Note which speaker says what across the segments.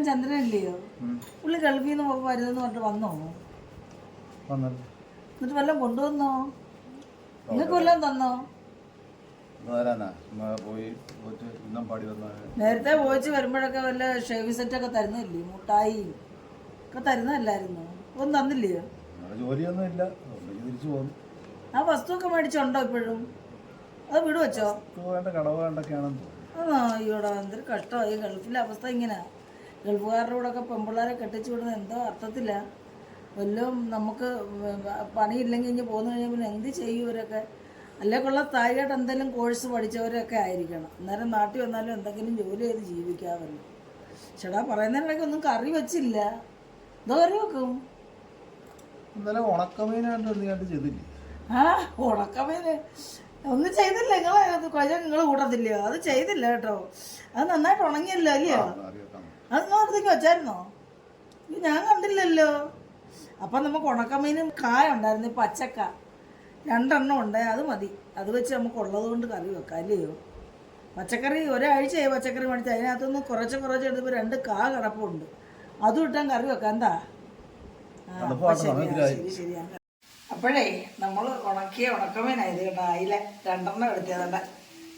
Speaker 1: ചേട്ടൻ ചന്ദ്രനല്ലയോ? പുള്ളി ഗൾഫിൽ നിന്ന് വരുന്നെന്ന് പറഞ്ഞിട്ട് വന്നോ? എന്നിട്ട് വല്ലതും കൊണ്ടുവന്നോ? നിങ്ങൾക്ക് വല്ലതും തന്നോ? നേരത്തെ പോയിച്ച് വരുമ്പോഴൊക്കെ വല്ല ഷേവി സെറ്റ് ഒക്കെ തരുന്നില്ലേ? മുട്ടായി ഒക്കെ തരുന്നതല്ലായിരുന്നു? ഒന്നും തന്നില്ലയോ?
Speaker 2: ആ ജോലിയൊന്നും ഇല്ല. തിരിച്ചു പോകുന്നു
Speaker 1: ആ വസ്തുവൊക്കെ മേടിച്ചുണ്ടോ ഇപ്പോഴും? അത്
Speaker 2: വിടുവച്ചോ? കടവ് വേണ്ടൊക്കെയാണെന്ന്
Speaker 1: ആ അയ്യോടാ എന്തൊരു കഷ്ടമായി. ഗൾഫിലെ അവസ്ഥ ഇങ്ങനെ. ഗൾഫുകാരുടെ കൂടെ ഒക്കെ പെമ്പിള്ളേരെ കെട്ടിച്ചു വിടുന്ന എന്തോ അർത്ഥത്തില്ല വല്ലതും നമുക്ക് പണിയില്ലെങ്കിൽ ഇനി പോന്നു കഴിഞ്ഞാൽ പിന്നെ എന്ത് ചെയ്യും ഇവരൊക്കെ? അല്ലെ കൊള്ള താഴെയായിട്ട് എന്തെങ്കിലും കോഴ്സ് പഠിച്ചവരൊക്കെ ആയിരിക്കണം. അന്നേരം നാട്ടിൽ വന്നാലും എന്തെങ്കിലും ജോലി ചെയ്ത് ജീവിക്കാമല്ലോ. ചേട്ടാ പറയുന്നതിനിടയ്ക്ക് ഒന്നും കറി വെച്ചില്ല. എന്തോ കറി വെക്കും.
Speaker 2: ഇന്നലെ ഉണക്കമീനായിട്ട് എന്ത് കണ്ട് ചെയ്തില്ലേ?
Speaker 1: ആ ഉണക്കമീന്. ഒന്നും ചെയ്തില്ല. നിങ്ങൾ കൊല നിങ്ങൾ കൂടത്തില്ലയോ അത് ചെയ്തില്ല കേട്ടോ. അത് നന്നായിട്ട് ഉണങ്ങിയല്ലോ അല്ലയോ? അത് നിങ്ങൾ അടുത്തേക്ക് വെച്ചായിരുന്നോ ഞാൻ കണ്ടില്ലല്ലോ. അപ്പം നമുക്ക് ഉണക്കമീനും കായ ഉണ്ടായിരുന്നു പച്ചക്ക. രണ്ടെണ്ണം ഉണ്ട് അത് മതി. അത് വെച്ച് നമുക്ക് ഉള്ളത് കൊണ്ട് കറി വെക്കാം അല്ലയോ പച്ചക്കറി ഒരാഴ്ചയായി പച്ചക്കറി മേടിച്ച് അതിനകത്തുനിന്ന് കുറച്ച് കുറച്ച് എടുത്തപ്പോൾ രണ്ട് കാ കിടപ്പുണ്ട്. അതും ഇട്ടാൻ കറി വെക്കാം എന്താ. ശരി അപ്പോഴേ നമ്മൾ ഉണക്കിയ ഉണക്കമീനായത് കേട്ടോ അയില രണ്ടെണ്ണം എടുത്തതുകൊണ്ട്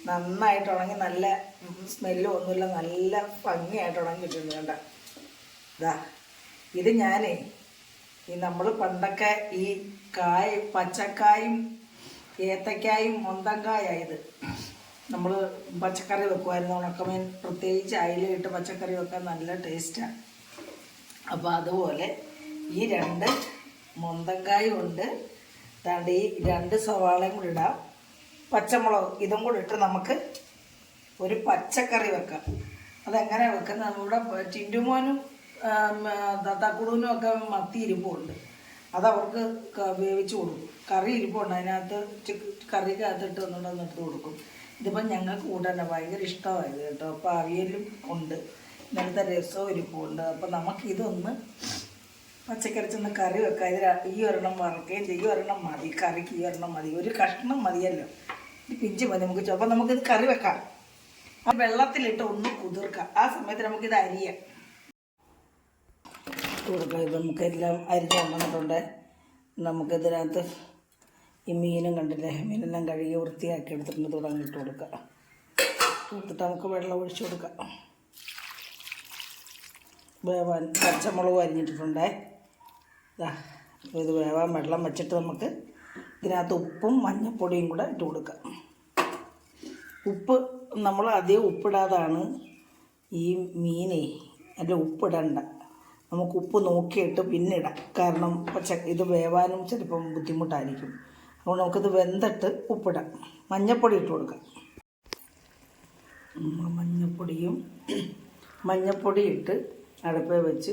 Speaker 1: നന്നായിട്ട് ഉണങ്ങി നല്ല സ്മെല്ലും ഒന്നുമില്ല നല്ല ഭംഗിയായിട്ട് ഉണങ്ങിയിട്ടുണ്ട് കേട്ടോ. ഇതാ ഇത് ഞാനേ ഈ നമ്മൾ പണ്ടൊക്കെ ഈ കായ പച്ചക്കായും ഏത്തക്കായും മൊന്തക്കായത് നമ്മൾ പച്ചക്കറി വെക്കുമായിരുന്നു. ഉണക്കമീൻ പ്രത്യേകിച്ച് അയിലിട്ട് പച്ചക്കറി വെക്കാൻ നല്ല ടേസ്റ്റാണ് അപ്പോൾ അതുപോലെ ഈ രണ്ട് മൊന്തങ്കായും ഉണ്ട്. ഈ രണ്ട് സവാളയും കൂടി ഇടാം. പച്ചമുളക് ഇതും കൂടി ഇട്ട് നമുക്ക് ഒരു പച്ചക്കറി വെക്കാം. അതെങ്ങനെ വെക്കുന്നത്? നമ്മുടെ ടിന്റുമോനും തത്താക്കുടുവിനും ഒക്കെ മത്തി ഇരിപ്പുണ്ട്. അതവർക്ക് വേവിച്ച് കൊടുക്കും. കറി ഇരിപ്പുണ്ട്. അതിനകത്ത് കറിക്കകത്ത് ഇട്ട് ഒന്നുകൂടെ ഒന്ന് എടുത്ത് കൊടുക്കും. ഇതിപ്പം ഞങ്ങൾക്ക് കൂട്ടാൻ ഭയങ്കര ഇഷ്ടമായത് കേട്ടോ. അപ്പോൾ അവിയലും ഉണ്ട്. ഇന്നലത്തെ രസവും ഇരിപ്പുണ്ട്. അപ്പം നമുക്കിതൊന്ന് പച്ചക്കറി ചെന്ന് കറി വെക്കാം. ഇതിൽ ഈ ഒരെണ്ണം വറക്കുകയും ചെയ്യും. ഈ ഒരെണ്ണം മതി. കറിക്ക് ഈ ഒരെണ്ണം മതി. ഒരു കഷ്ണം മതിയല്ലോ. പിഞ്ച് മതി നമുക്ക് അപ്പോൾ അപ്പം നമുക്കിത് കറി വെക്കാം. ആ വെള്ളത്തിലിട്ട് ഒന്ന് കുതിർക്കാം. ആ സമയത്ത് നമുക്കിത് അരിയാം. കൊടുക്കാം ഇത് നമുക്കെല്ലാം അരിഞ്ഞ് കൊണ്ടുവന്നിട്ടുണ്ട് നമുക്കിതിനകത്ത് ഈ മീനും കണ്ടില്ലേ? മീനെല്ലാം കഴുകി വൃത്തിയാക്കി എടുത്തിട്ടുണ്ട്. തുടങ്ങി ഇട്ട് കൊടുക്കുക കൊടുത്തിട്ട് നമുക്ക് വെള്ളം ഒഴിച്ചു കൊടുക്കാം. വേവാൻ പച്ചമുളക് അരിഞ്ഞിട്ടിട്ടുണ്ടേ. ഇത് വേവാൻ വെള്ളം വെച്ചിട്ട് നമുക്ക് ഇതിനകത്ത് ഉപ്പും മഞ്ഞൾപ്പൊടിയും കൂടെ ഇട്ട് കൊടുക്കുക ഉപ്പ് നമ്മൾ അതേ ഉപ്പിടാതാണ് ഈ മീനെ അതിന്റെ ഉപ്പിടണ്ട. നമുക്ക് ഉപ്പ് നോക്കിയിട്ട് പിന്നെ ഇടാം. കാരണം പച്ച ഇത് വേവാനും ചിലപ്പം ബുദ്ധിമുട്ടായിരിക്കും. അതുകൊണ്ട് നമുക്കിത് വെന്തിട്ട് ഉപ്പിടാം. മഞ്ഞൾപ്പൊടി ഇട്ട് കൊടുക്കാം. മഞ്ഞൾപ്പൊടിയും മഞ്ഞൾപ്പൊടി ഇട്ട് അടുപ്പേ വെച്ച്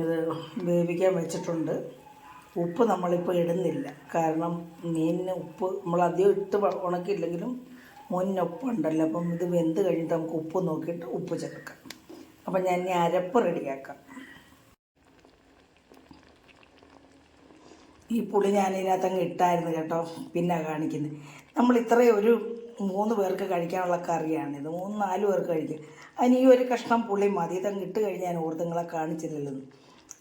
Speaker 1: ഇത് വേവിക്കാൻ വെച്ചിട്ടുണ്ട്. ഉപ്പ് നമ്മളിപ്പോൾ ഇടുന്നില്ല. കാരണം മീനിന് ഉപ്പ് നമ്മൾ അധികം ഇട്ട് ഉണക്കിയില്ലെങ്കിലും മുന്നൊപ്പുണ്ടല്ലോ. അപ്പം ഇത് വെന്ത് കഴിഞ്ഞിട്ട് നമുക്ക് ഉപ്പ് നോക്കിയിട്ട് ഉപ്പ് ചേർക്കാം. അപ്പം ഞാൻ ഇനി അരപ്പ് റെഡിയാക്കാം. ഈ പുളി ഞാൻ ഇതിനകത്ത് അങ്ങ് ഇട്ടായിരുന്നു കേട്ടോ. പിന്നെ കാണിക്കുന്നത്. നമ്മൾ ഇത്രയും ഒരു മൂന്ന് പേർക്ക് കഴിക്കാനുള്ള കറിയാണിത് മൂന്ന് നാല് പേർക്ക് കഴിക്കാം. അതിന് ഈ ഒരു കഷ്ണം പുളി മതി. ഇതങ്ങ് ഇട്ട് കഴിഞ്ഞാൽ ഞാൻ ഓർത്തുങ്ങളെ കാണിച്ചില്ലല്ലോ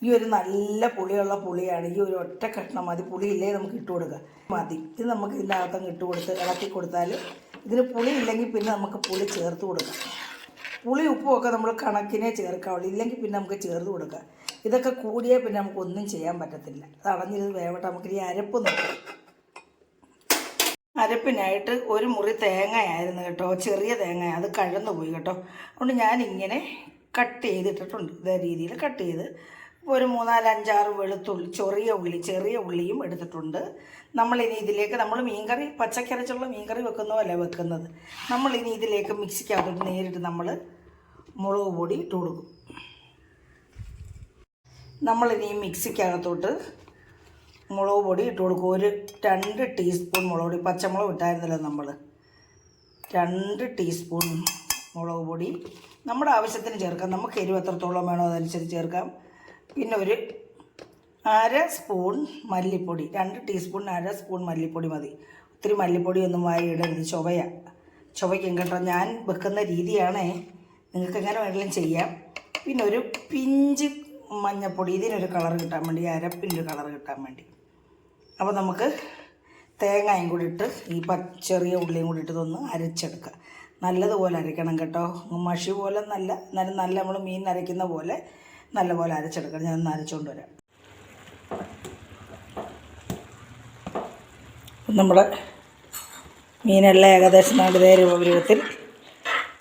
Speaker 1: ഈ ഒരു നല്ല പുളിയുള്ള പുളിയാണ്. ഈ ഒരു ഒറ്റ കഷ്ണം മതി. പുളിയില്ലേ നമുക്ക് ഇട്ട് കൊടുക്കുക മതി. ഇത് നമുക്ക് ഇതിന്റെ അകത്തങ്ങ് ഇട്ട് കൊടുത്ത് ഇളക്കി കൊടുത്താൽ ഇതിന് പുളി ഇല്ലെങ്കിൽ പിന്നെ നമുക്ക് പുളി ചേർത്ത് കൊടുക്കാം. പുളി ഉപ്പും ഒക്കെ നമ്മൾ കണക്കിനെ ചേർക്കാവുള്ളൂ. ഇല്ലെങ്കിൽ പിന്നെ നമുക്ക് ചേർത്ത് കൊടുക്കാം. ഇതൊക്കെ കൂടിയാൽ പിന്നെ നമുക്ക് ഒന്നും ചെയ്യാൻ പറ്റത്തില്ല. അത് അടഞ്ഞിരുന്ന് വേവട്ടെ. നമുക്ക് ഈ അരപ്പ് നോക്കാം. അരപ്പിനായിട്ട് ഒരു മുറി തേങ്ങയായിരുന്നു കേട്ടോ. ചെറിയ തേങ്ങ അത് കഴന്നു പോയി കേട്ടോ. അതുകൊണ്ട് ഞാനിങ്ങനെ കട്ട് ചെയ്തിട്ടിട്ടുണ്ട്. ഇതേ രീതിയിൽ കട്ട് ചെയ്ത് ഒരു മൂന്നാൽ അഞ്ചാറ് വെളുത്തുള്ളി ചെറിയ ഉള്ളി ചെറിയ ഉള്ളിയും എടുത്തിട്ടുണ്ട്. നമ്മളിനി ഇതിലേക്ക് നമ്മൾ മീൻകറി പച്ചക്കരച്ചുള്ള മീൻകറി വെക്കുന്ന പോലെ വെക്കുന്നത്. നമ്മളിനി ഇതിലേക്ക് മിക്സിക്കകത്തോട്ട് നേരിട്ട് നമ്മൾ മുളക് പൊടി ഇട്ട് കൊടുക്കും. നമ്മളിനി മിക്സിക്കകത്തോട്ട് മുളക് പൊടി ഇട്ട് കൊടുക്കും. ഒരു രണ്ട് ടീസ്പൂൺ മുളക് പൊടി. പച്ചമുളക് ഇട്ടായിരുന്നല്ലോ നമ്മൾ രണ്ട് ടീസ്പൂൺ മുളക് പൊടി. നമ്മുടെ ആവശ്യത്തിന് ചേർക്കാം. നമുക്ക് എരിവ് എത്രത്തോളം വേണോ അതനുസരിച്ച് ചേർക്കാം. പിന്നെ ഒരു അര സ്പൂൺ മല്ലിപ്പൊടി രണ്ട് ടീസ്പൂൺ അര സ്പൂൺ മല്ലിപ്പൊടി മതി. ഒത്തിരി മല്ലിപ്പൊടി ഒന്നും വായി ഇടരുത്. ചുവയ. ചുവയ്ക്കും കേട്ടോ. ഞാൻ വെക്കുന്ന രീതിയാണേ. നിങ്ങൾക്ക് എങ്ങനെ വേണമെങ്കിലും ചെയ്യാം. പിന്നെ ഒരു പിഞ്ച് മഞ്ഞപ്പൊടി ഇതിനൊരു കളർ കിട്ടാൻ വേണ്ടി അരപ്പിന്റെ കളർ കിട്ടാൻ വേണ്ടി. അപ്പോൾ നമുക്ക് തേങ്ങയും കൂടി ഇട്ട് ഈ ചെറിയ ഉള്ളിയും കൂടി ഇട്ട് ഇതൊന്ന് അരച്ചെടുക്കുക നല്ലതുപോലെ അരയ്ക്കണം കേട്ടോ. മഷി പോലെ നല്ല എന്നാലും നല്ല നമ്മൾ മീൻ അരയ്ക്കുന്ന പോലെ നല്ലപോലെ അരച്ചെടുക്കണം. ഞാൻ ഒന്ന് അരച്ചുകൊണ്ട് വരാം. നമ്മുടെ മീനെല്ലാം ഏകദേശം നാല് രൂപത്തിൽ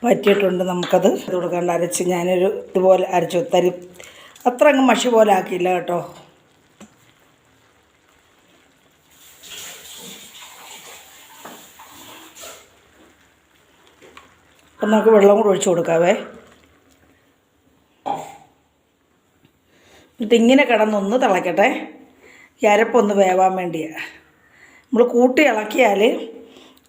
Speaker 1: പറ്റിയിട്ടുണ്ട് നമുക്കത് ഇത് കൊടുക്കാണ്ട് അരച്ച് ഞാനൊരു ഇതുപോലെ അരച്ചു. തരി അത്ര അങ്ങ് മഷി പോലെ ആക്കിയില്ല കേട്ടോ. അപ്പം നമുക്ക് വെള്ളം കൂടെ ഒഴിച്ചു കൊടുക്കാവേ. എന്നിട്ട് ഇങ്ങനെ കിടന്നൊന്ന് തിളയ്ക്കട്ടെ ഈ അരപ്പൊന്ന് വേവാൻ വേണ്ടിയാണ് നമ്മൾ കൂട്ടി ഇളക്കിയാൽ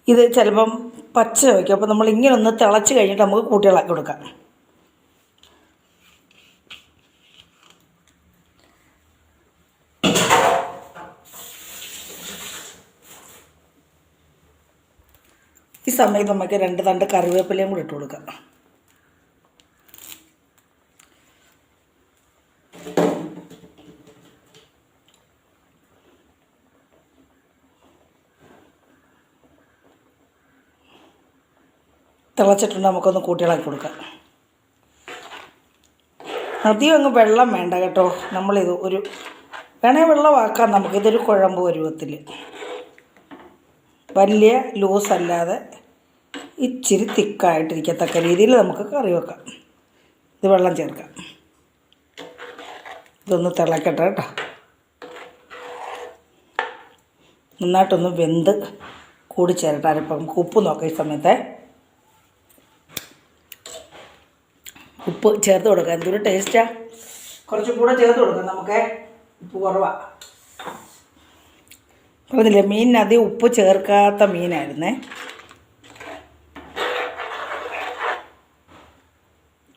Speaker 1: ഇത് ചിലപ്പം പച്ച വയ്ക്കും അപ്പോൾ നമ്മൾ ഇങ്ങനെ ഒന്ന് തിളച്ച് കഴിഞ്ഞിട്ട് നമുക്ക് കൂട്ടി ഇളക്കി കൊടുക്കാം. ഈ സമയത്ത് നമുക്ക് രണ്ട് തണ്ട് കറിവേപ്പിലയും കൂടി ഇട്ട് കൊടുക്കാം. തിളച്ചിട്ടുണ്ട് നമുക്കൊന്ന് കൂട്ടിയിളക്കി കൊടുക്കാം. അധികം അങ്ങ് വെള്ളം വേണ്ട കേട്ടോ. നമ്മളിത് ഒരു വേണേൽ വെള്ളമാക്കാം നമുക്ക്. ഇതൊരു കുഴമ്പ് പരുവത്തിൽ. വലിയ ലൂസ് അല്ലാതെ ഇച്ചിരി തിക്കായിട്ടിരിക്കത്തക്ക രീതിയിൽ നമുക്ക് കറി വെക്കാം. ഇത് വെള്ളം ചേർക്കാം. ഇതൊന്ന് തിളക്കട്ടെ കേട്ടോ. നന്നായിട്ടൊന്ന് വെന്ത് കൂടി ചേരട്ടെ അരപ്പം ഉപ്പ് നോക്കാം ഈ സമയത്തെ. ഉപ്പ് ചേർത്ത് കൊടുക്കുക എന്തൊരു ടേസ്റ്റാ കുറച്ചും കൂടെ ചേർത്ത് കൊടുക്കാം നമുക്ക്. ഉപ്പ് കുറവാണ് പറഞ്ഞില്ലേ മീനിനത് ഉപ്പ് ചേർക്കാത്ത മീനായിരുന്നേ.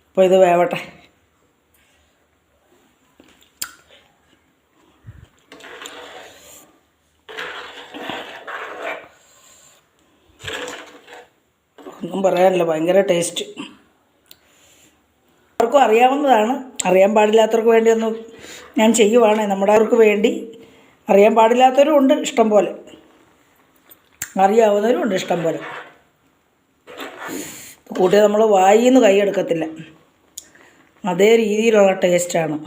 Speaker 1: അപ്പോൾ ഇത് വേവട്ടെ. ഒന്നും പറയാനില്ല ഭയങ്കര ടേസ്റ്റ് എല്ലാവർക്കും അറിയാവുന്നതാണ്. അറിയാൻ പാടില്ലാത്തവർക്ക് വേണ്ടിയൊന്നും ഞാൻ ചെയ്യുവാണ്. നമ്മുടെ അവർക്ക് വേണ്ടി അറിയാൻ പാടില്ലാത്തവരും ഉണ്ട് ഇഷ്ടം പോലെ. അറിയാവുന്നവരും ഉണ്ട് ഇഷ്ടം പോലെ. കൂട്ടി നമ്മൾ വായിൽ നിന്ന് കൈയെടുക്കത്തില്ല അതേ രീതിയിലുള്ള ടേസ്റ്റാണ്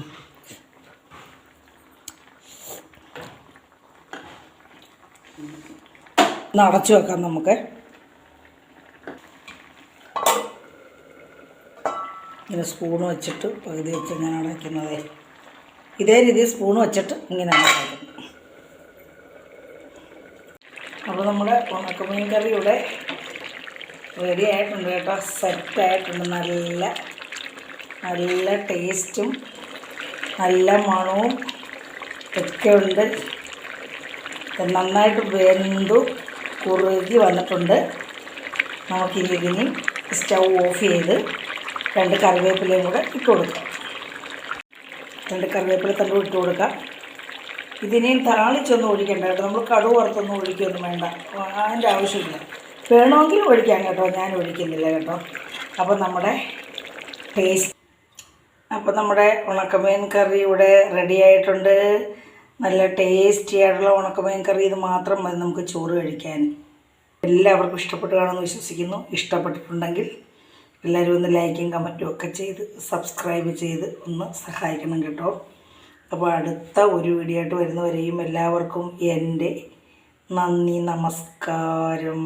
Speaker 1: നടച്ചു വെക്കാം നമുക്ക്. ഇങ്ങനെ സ്പൂൺ വെച്ചിട്ട് പകുതി വെച്ച് ഞാൻ അടയ്ക്കുന്നത് ഇതേ രീതിയിൽ സ്പൂൺ വെച്ചിട്ട് ഇങ്ങനെ അടയ്ക്കുന്നത് അപ്പോൾ നമ്മുടെ ഉണക്കമീൻ കറി ഇവിടെ റെഡി ആയിട്ടുണ്ട് കേട്ടോ. സെറ്റായിട്ടുണ്ട് നല്ല നല്ല ടേസ്റ്റും നല്ല മണവും ഒക്കെ ഉണ്ട്. നന്നായിട്ട് വെന്തു കുറുകി വന്നിട്ടുണ്ട്. നമുക്കിനി സ്റ്റൗ ഓഫ് ചെയ്ത് രണ്ട് കറിവേപ്പിലയും കൂടെ ഇട്ട് കൊടുക്കുക രണ്ട് കറിവേപ്പില തണ്ടും ഇട്ട് കൊടുക്കുക ഇതിനെയും താളിച്ചൊന്നും ഒഴിക്കേണ്ട കേട്ടോ. നമ്മൾ കടുവ് വറുത്തൊന്നും ഒഴിക്കൊന്നും വേണ്ട. അതിന്റെ ആവശ്യമില്ല. വേണമെങ്കിൽ ഒഴിക്കാം കേട്ടോ. ഞാൻ ഒഴിക്കുന്നില്ല കേട്ടോ. അപ്പോൾ നമ്മുടെ ടേസ്റ്റ് അപ്പോൾ നമ്മുടെ ഉണക്കമീൻ കറി ഇവിടെ റെഡി ആയിട്ടുണ്ട്. നല്ല ടേസ്റ്റി ആയിട്ടുള്ള ഉണക്കമീൻ കറി. ഇത് മാത്രം മതി നമുക്ക് ചോറ് കഴിക്കാൻ. എല്ലാവർക്കും ഇഷ്ടപ്പെട്ടു കാണുമെന്ന് വിശ്വസിക്കുന്നു. ഇഷ്ടപ്പെട്ടിട്ടുണ്ടെങ്കിൽ എല്ലാവരും ഒന്ന് ലൈക്കും കമന്റും ഒക്കെ ചെയ്ത് സബ്സ്ക്രൈബ് ചെയ്ത് ഒന്ന് സഹായിക്കണം കേട്ടോ. അപ്പോൾ അടുത്ത ഒരു വീഡിയോ ആയിട്ട് വരുന്നവരെയും എല്ലാവർക്കും എന്റെ നന്ദി നമസ്കാരം.